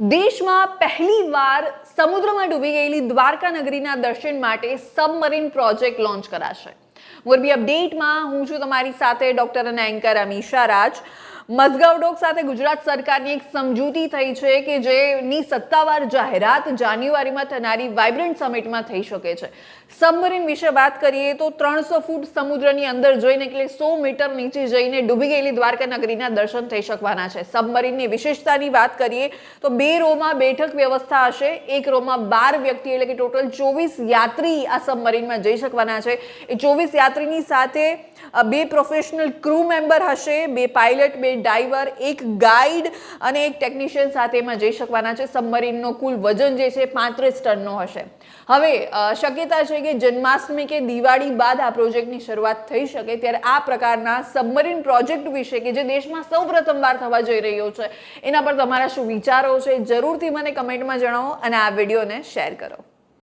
દેશમાં પહેલીવાર સમુદ્રમાં ડૂબી ગયેલી દ્વારકા નગરીના દર્શન માટે સબમરીન પ્રોજેક્ટ લોન્ચ કરાશે. મોરબી અપડેટમાં હું છું તમારી સાથે ડોક્ટર અને એન્કર અમીશા રાજ. મઝગાવ ડોક સાથે ગુજરાત સરકારની એક સમજૂતી થઈ છે કે જેની સત્તાવાર જાહેરાત જાન્યુઆરીમાં થનારી વાઇબ્રન્ટ સમિટમાં થઈ શકે છે. સબમરીન વિશે વાત કરીએ તો ત્રણસો ફૂટ સમુદ્રની અંદર જઈને એટલે સો મીટર નીચે જઈને ડૂબી ગયેલી દ્વારકા નગરીના દર્શન થઈ શકવાના છે. સબમરીનની વિશેષતાની વાત કરીએ તો બે રોમાં બેઠક વ્યવસ્થા હશે. એક રોમાં બાર વ્યક્તિ એટલે કે ટોટલ ચોવીસ યાત્રી આ સબમરીનમાં જઈ શકવાના છે. એ ચોવીસ યાત્રીની સાથે બે પ્રોફેશનલ ક્રૂ મેમ્બર હશે, બે પાયલટ, બે ડાઈવર એક ગાઈડ અને એક ટેકનિશિયન સાથે એમાં જઈ શકવાના છે. સબમરીનનો કુલ વજન જે છે પાંત્રીસ ટનનો હશે. હવે શક્યતા છે કે જન્માષ્ટમી કે દિવાળી બાદ આ પ્રોજેક્ટની શરૂઆત થઈ શકે ત્યારે આ પ્રકારના સબમરીન પ્રોજેક્ટ વિશે કે જે દેશમાં સૌ પ્રથમવાર થવા જઈ રહ્યો છે, એના પર તમારા શું વિચારો છે, જરૂરથી મને કમેન્ટમાં જણાવો અને આ વિડીયોને શેર કરો.